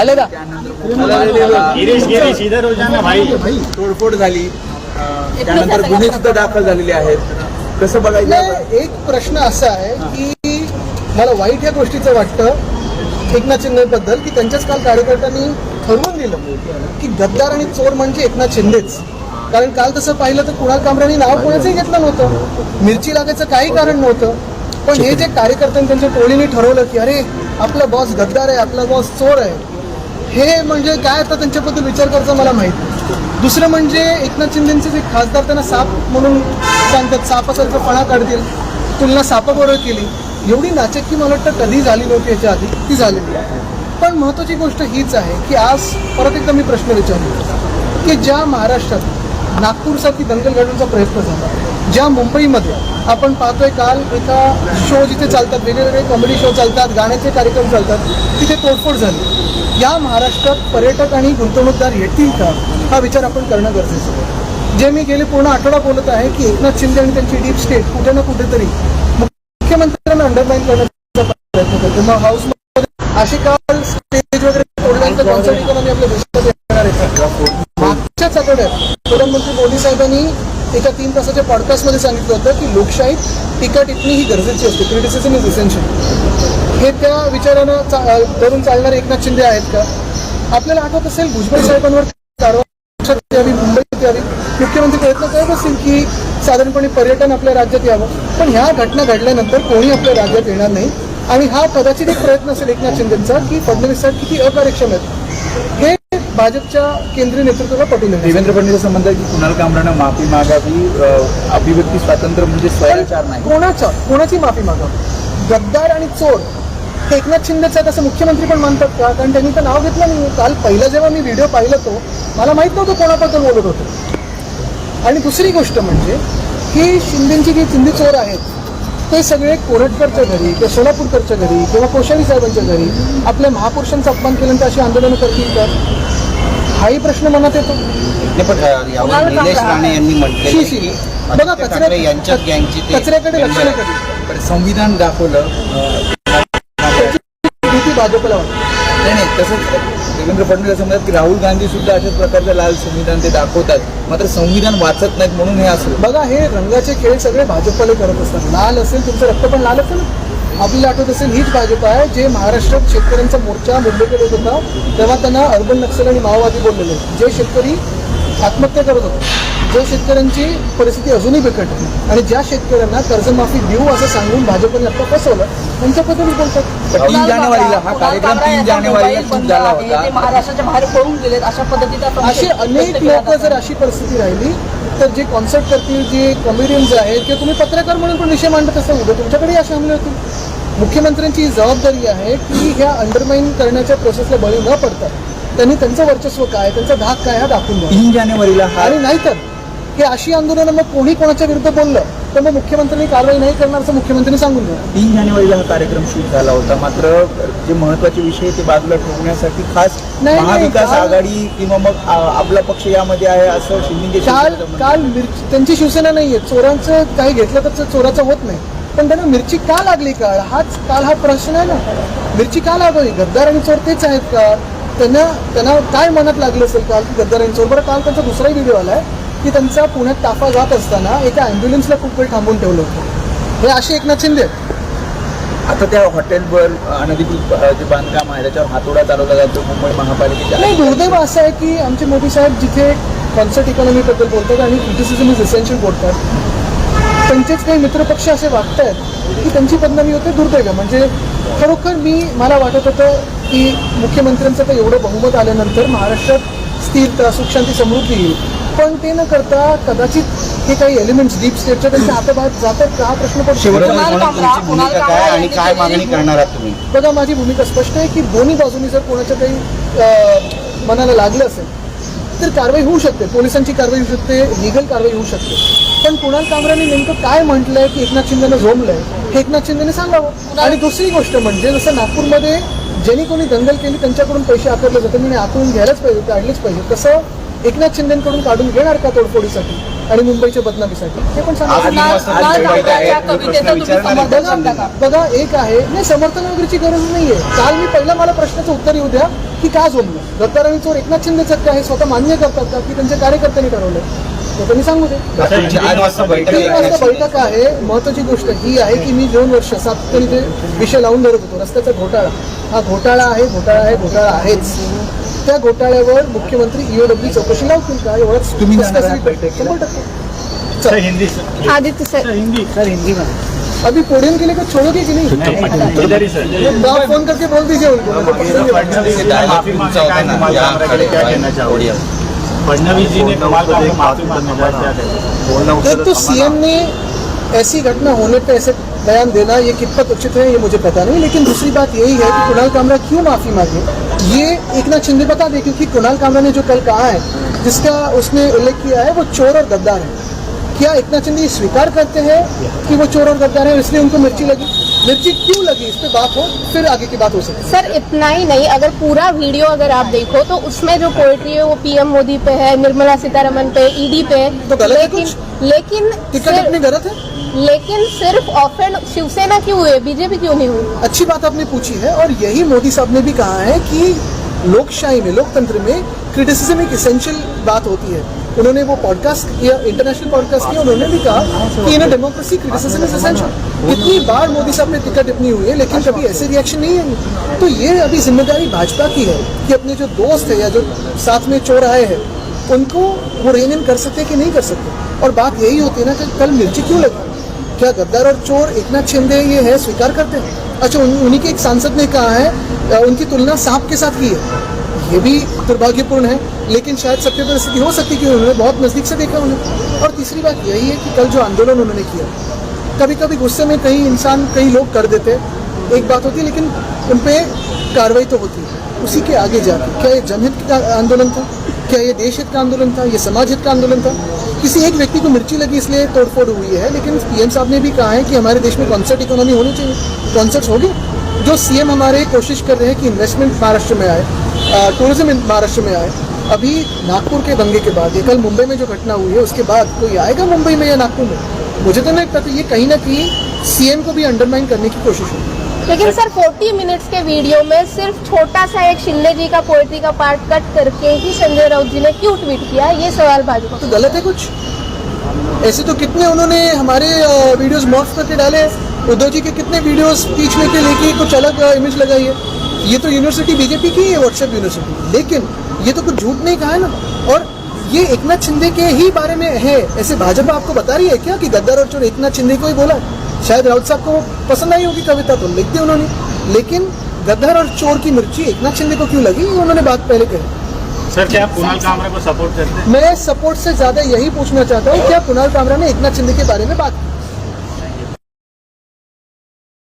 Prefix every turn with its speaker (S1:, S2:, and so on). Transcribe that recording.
S1: झालं का?
S2: गिरीश गिरीश इधर हो जाना भाई
S3: तोडफोड झाली. त्यानंतर गुन्हे सुद्धा दाखल झालेले आहेत. कसं बघायचं?
S4: एक प्रश्न असा आहे की मला वाईट या गोष्टीचं वाटतं एकनाथ शिंदेबद्दल की त्यांच्याच काल कार्यकर्त्यांनी ठरवून दिलं की गद्दार आणि चोर म्हणजे एकनाथ शिंदेच कारण काल तसं पाहिलं तर कुणाल कामरानी नाव कोणाचंही घेतलं नव्हतं. मिरची लागायचं काही कारण नव्हतं. पण हे जे कार्यकर्त्यांनी त्यांच्या टोळीने ठरवलं की अरे आपला बॉस गद्दार आहे आपला बॉस चोर आहे. हे म्हणजे काय आता त्यांच्याबद्दल विचार करायचा मला माहीत नाही. दुसरं म्हणजे एकनाथ शिंदेचे जे खासदार त्यांना साप म्हणून सांगतात सापासारखं फणा काढतील तुलना सापाबरोबर केली एवढी नाचक्की मला वाटतं कधी झाली नव्हती याच्या आधी ती झालेली आहे पण महत्त्वाची गोष्ट हीच आहे की आज परत एकदा मी प्रश्न विचारलो की ज्या महाराष्ट्रात नागपूरसारखी दंगल घडवण्याचा प्रयत्न झाला ज्या मुंबईमध्ये आपण पाहतोय काल एका शो जिथे चालतात वेगवेगळे कॉमेडी शो चालतात गाण्याचे कार्यक्रम चालतात तिथे तोडफोड झाली. या महाराष्ट्रात पर्यटक आणि गुंतवणूकदार येतील का? हा विचार आपण करणं गरजेचं आहे. जे मी गेले पूर्ण आठवडा बोलत आहे की एकनाथ शिंदे आणि त्यांची डीप स्टेट कुठे ना कुठेतरी मुख्यमंत्र्यांना अंडरमाइन करण्याचा प्रयत्न करतो मग हाऊसमध्ये अशी काल स्टेज वगैरे तोडल्यानंतर कॉन्सर्ट इकॉनॉमी आपल्या देशामध्ये प्रधानमंत्री मोदी साहेबांनी एका तीन तासाच्या पॉडकास्टमध्ये सांगितलं होतं की लोकशाहीत टीका टिपणी ही गरजेची असते. क्रिटिसिझम इज इसेन्शियल हे त्या विचारानं चा- धरून चालणारे एकनाथ शिंदे आहेत का? आपल्याला आठवत असेल भुजबळ साहेबांवर कारवाई द्यावी मुंबईत यावी? मुख्यमंत्री प्रयत्न करत असतील की साधारणपणे पर्यटन आपल्या राज्यात यावं. पण ह्या घटना घडल्यानंतर कोणी आपल्या राज्यात येणार नाही. आणि हा कदाचित एक प्रयत्न असेल एकनाथ शिंदेचा की फडणवीस साहेब किती अकार्यक्षम आहेत. हे भाजपच्या केंद्रीय नेतृत्वाला येईल
S3: देवेंद्र फडणवीस म्हणतात की कुणाल कामरानं माफी मागावी अभिव्यक्ती स्वातंत्र्य म्हणजे स्वैराचार नाही.
S4: कोणाच्या कोणाची माफी मागावी? गद्दार आणि चोर. हे एकनाथ शिंदेच आहेत असं मुख्यमंत्री पण मानतात का? कारण त्यांनी तर नाव घेतलं नाही. काल पहिला जेव्हा मी व्हिडिओ पाहिला तो मला माहीत नव्हतं कोणाबद्दल बोलत होते. आणि दुसरी गोष्ट म्हणजे की शिंदेची जी चिंदी चोर आहेत ते सगळे कोरटकरच्या घरी किंवा सोलापूरकरच्या घरी किंवा कोश्यारी साहेबांच्या घरी आपल्या महापुरुषांचा अपमान केल्यानंतर अशी आंदोलनं करतील तर हाही प्रश्न मनात येतो.
S5: नाही पण अ, यावर निलेश राणे यांनी म्हटले
S4: शी, बघा, कचऱ्या-
S5: यांच्या गँगची
S4: कचऱ्याकडे लक्ष नाही कधी.
S3: पण संविधान दाखवलं
S4: भीती भाजपला
S3: नाही नाही तसंच देवेंद्र फडणवीस असं म्हणतात की राहुल गांधी सुद्धा अशाच प्रकारचं लाल संविधान ते दाखवतात. मात्र संविधान वाचत नाहीत म्हणून हे असलं
S4: बघा हे रंगाचे खेळ सगळे भाजपवाले करत असतात. लाल असेल तुमचं रक्त पण लाल असेल आपल्याला आठवत असेल हीच भाजप आहे जे महाराष्ट्रात शेतकऱ्यांचा मोर्चा मुंबईकडे येत होता तेव्हा त्यांना अर्बन नक्षल आणि माओवादी बोललेले. जे शेतकरी आत्महत्या करत होते जे शेतकऱ्यांची परिस्थिती अजूनही बिकट आहे आणि ज्या शेतकऱ्यांना कर्जमाफी देऊ असं सांगून भाजपने आता फसवलं त्यांच्याबद्दल बोलतात
S3: तीन जानेवारीला हा कार्यक्रम तीन जानेवारीला होता.
S1: महाराष्ट्राच्या बाहेर पळून गेलेत अशा पद्धतीचा
S4: अशी अनेक लोक जर अशी परिस्थिती राहिली तर जे कॉन्सर्ट करतील जे कॉमेडियन्स आहेत किंवा तुम्ही पत्रकार म्हणून पण विषय मांडत असाल उद्या तुमच्याकडे असे हमले होतील. मुख्यमंत्र्यांची ही जबाबदारी आहे की ह्या अंडरमाइन करण्याच्या प्रोसेसला बळी न पडता त्यांनी त्यांचं वर्चस्व काय त्यांचा धाक काय हा दाखवून
S3: तीन जानेवारीला हा
S4: आणि नाहीतर हे अशी आंदोलनं मग कोणी कोणाच्या विरुद्ध बोललं तर मग मुख्यमंत्र्यांनी कारवाई नाही करणार असं मुख्यमंत्र्यांनी सांगून द्या
S3: तीन जानेवारीला हा कार्यक्रम शूट झाला होता. मात्र जे महत्त्वाचे विषय ते बाजूला ठेवण्यासाठी खास महाविकास आघाडी किंवा मग आपला पक्ष यामध्ये आहे असं शिंदे
S4: काल काल त्यांची शिवसेना नाहीये. चोरांचं काही घेतलं तर चोराचं होत नाही. पण त्यांना मिरची का लागली काळ? हाच काल हा प्रश्न आहे ना. मिरची का लागली? गद्दार आणि चोर तेच आहेत का? त्यांना त्यांना काय मनात लागलं असेल काल की गद्दार आणि चोर? बरं काल त्यांचा दुसराही व्हिडिओ आलाय की त्यांचा पुण्यात ताफा जात असताना एका अँब्युलन्सला खूप वेळ थांबून ठेवलं होतं. हे असे एकनाथ शिंदे.
S3: आता त्या हॉटेलवर अनधिकृत जे बांधकाम आहे त्याच्यावर हातोडा चालवला जातो मुंबई महापालिकेच्या
S4: नाही दुर्दैव असं आहे की आमचे मोदी साहेब जिथे कॉन्सर्ट इकॉनॉमीबद्दल बोलतात आणि क्रिटिसिझम इज एसेन्शियल बोलतात. त्यांचेच काही मित्रपक्ष असे वागत आहेत की त्यांची बदनामी होते दुर्दैव म्हणजे खरोखर मी मला वाटत होतं की मुख्यमंत्र्यांचं तर एवढं बहुमत आल्यानंतर महाराष्ट्रात स्थिरता सुखशांती समृद्धी येईल. पण ते न करता कदाचित हे काही एलिमेंट्स डीप स्टेटच्या त्यांच्या हाताबाहेर जातात का? हा प्रश्न पडतो. बघा माझी भूमिका स्पष्ट आहे की दोन्ही बाजूनी जर कोणाच्या काही मनाला लागलं असेल तर कारवाई होऊ शकते. पोलिसांची कारवाई होऊ शकते लिगल कारवाई होऊ शकते. पण कुणाल कामराने नेमकं काय म्हटलंय की एकनाथ शिंदेनं झोमलंय हे एकनाथ शिंदेने सांगावं. आणि दुसरी गोष्ट म्हणजे जसं नागपूरमध्ये ज्यांनी कोणी दंगल केली त्यांच्याकडून पैसे आकारले जाते म्हणजे आकरून घ्यायलाच पाहिजे काढलेच पाहिजे. तसं एकनाथ शिंदेकडून काढून घेणार का तोडफोडीसाठी आणि मुंबईच्या बदनामीसाठी? हे पण सांगा.
S3: आहे. आहे.
S4: बघा एक आहे नाही समर्थन वगैरेची गरज नाहीये. काल मी पहिला मला प्रश्नाचं उत्तर येऊ द्या की का झोमलं आणि चोर एकनाथ शिंदेचं का हे स्वतः मान्य करतात का? की त्यांच्या कार्यकर्त्यांनी ठरवलं तर त्यांनी सांगू दे.
S3: तुमची तीन वाजता बैठक आहे.
S4: आहे. महत्वाची गोष्ट ही आहे की मी दोन वर्ष सातत्याने ते विषय लावून धरत होतो. रस्त्याचा घोटाळा. हा घोटाळा आहे घोटाळा आहे घोटाळा आहेच. त्या घोटाळ्यावर मुख्यमंत्री ईओडब्ल्यू चौकशी लावतील का? एवढंच
S3: तुम्ही जाणार आहात बैठकीला?
S4: शंभर टक्के.
S2: Sir Hindi sir.
S6: Aditya sir.
S2: Hindi. Sir Hindi में
S4: अभी पोडियम के लिए कुछ छोड़ोगे कि नहीं?
S2: नहीं इधर ही सर.
S4: तो आप फ़ोन करके बोल दीजिए उनको। मुझे पसंद नहीं है।
S2: फडणवीस
S5: ते
S2: ने
S5: डायलॉग
S2: माफ़ी मांगी
S5: तुमचा होता
S2: क्या
S5: ना,
S2: कमाल
S5: या
S2: कामरा के लिए क्या
S5: खड़े
S2: कहना चाहोगे फडणवीस जी ने कमाल का माफ़ी मांगने के क्या कहेंगे
S4: एक तो सीएम ने ऐसी घटना होने पे ऐसे बयान देना ये कितपत उचित है ये मुझे पता नहीं लेकिन दूसरी बात यही है कि कुणाल कामरा क्यों माफ़ी मांगे? ये एक नाथ शिंदे बता दे, क्योंकि कुणाल कामरा ने जो कल कहा है, जिसका उसने उल्लेख किया है, वो चोर और गद्दार है। क्या एक नाथ शिंदे स्वीकार करते हैं कि वो चोर और गद्दार है इसलिए उनको मिर्ची लगी? मिर्ची क्यों लगी? इस पे बात हो फिर आगे की बात हो सकती
S6: सर इतना ही नहीं। अगर पूरा वीडियो अगर आप देखो तो उसमें जो पोएट्री है वो पीएम मोदी पे है निर्मला सीतारमन पे ईडी पे।
S4: तो है
S6: लेकिन लेकिन
S4: टिकट अपनी गलत है?
S6: लेकिन सिर्फ़ ऑफेंड शिवसेना क्यों हुए बीजेपी क्यों नहीं हुई?
S4: अच्छी बात आपने पूछी है और यही मोदी साहब ने भी कहा है कि लोकशाही में, लोकतंत्र में क्रिटिसिज्म एक इसेंशियल बात होती है। उन्होंने वो पॉडकास्ट किया इंटरनेशनल पॉडकास्ट किया, उन्होंने भी कहा कि in democracy criticism is essential कितनी बार मोदी साहब ने टिकट टिप्पणी हुई है, लेकिन कभी ऐसे रिएक्शन नहीं है तो ये अभी ज़िम्मेदारी भाजपा की है कि अपने जो दोस्त है या जो साथ में चोर आए हैं, उनको वो रेन इन कर सकते कि नहीं कर सकते? और बात यही होती है ना कि कल मिर्ची क्यों लगी? क्या गद्दार और चोर एकनाथ शिंदे ये है स्वीकार करते हैं? अच्छा उन, उन्हीं के एक सांसद ने कहा है उनकी तुलना सांप के साथ की है। ये भी दुर्भाग्यपूर्ण है लेकिन शायद सत्य परिस्थिति हो सकती है कि उन्होंने बहुत नज़दीक से देखा उन्हें और तीसरी बात यही है कि कल जो आंदोलन उन्होंने किया कभी कभी गुस्से में कई इंसान कई लोग कर देते एक बात होती है लेकिन उन पर कार्रवाई तो होती है। उसी के आगे जाके क्या ये जनहित का आंदोलन था? क्या ये देश हित का आंदोलन था? ये समाज हित का आंदोलन था? किसी एक व्यक्ति को मिर्ची लगी इसलिए तोड़फोड़ हुई है, लेकिन पीएम साहब ने भी कहा है कि हमारे देश में कॉन्सर्ट इकोनॉमी होनी चाहिए। कॉन्सर्ट्स होगी? जो सीएम हमारे कोशिश कर रहे हैं कि इन्वेस्टमेंट महाराष्ट्र में आए टूरिज़्म महाराष्ट्र में आए। अभी नागपुर के दंगे के बाद, ये कल मुंबई में जो घटना हुई है, उसके बाद कोई आएगा मुंबई में या नागपुर में? मुझे तो नहीं लगता ये कहीं ना कहीं सीएम को भी अंडरमाइन करने की कोशिश है
S6: लेकिन सर 40 मिनट्स के वीडियो में सिर्फ़ छोटा सा एक शिंदे जी का पोएट्री का पार्ट कट करके ही संजय राउत जी ने क्यों ट्वीट किया? ये सवाल भाजपा
S4: तो गलत है कुछ? ऐसे तो कितने उन्होंने हमारे वीडियोस मॉर्फ करके डाले उद्धव जी के कितने वीडियोस बीच में के लेके कुछ अलग इमेज लगाई है? ये तो यूनिवर्सिटी बीजेपी की है व्हाट्सएप यूनिवर्सिटी लेकिन ये तो कुछ झूठ नहीं कहा है ना? और ये एकनाथ शिंदे के ही बारे में है, ऐसे भाजपा आपको बता रही है क्या कि गद्दार और चोर एकनाथ शिंदे को ही बोला शायद राउत साहब को पसंद आई होगी कविता तो लिख दी उन्होंने। लेकिन गद्दर और चोर की मिर्ची एक नाथ शिंदे को क्यों लगी? ये उन्होंने बात पहले कही।
S2: सर क्या आप कुणाल कामरा को सपोर्ट करते हैं?
S4: मैं सपोर्ट से ज़्यादा यही पूछना चाहता हूँ क्या कुणाल कामरा ने एक नाथ शिंदे के बारे में बात की?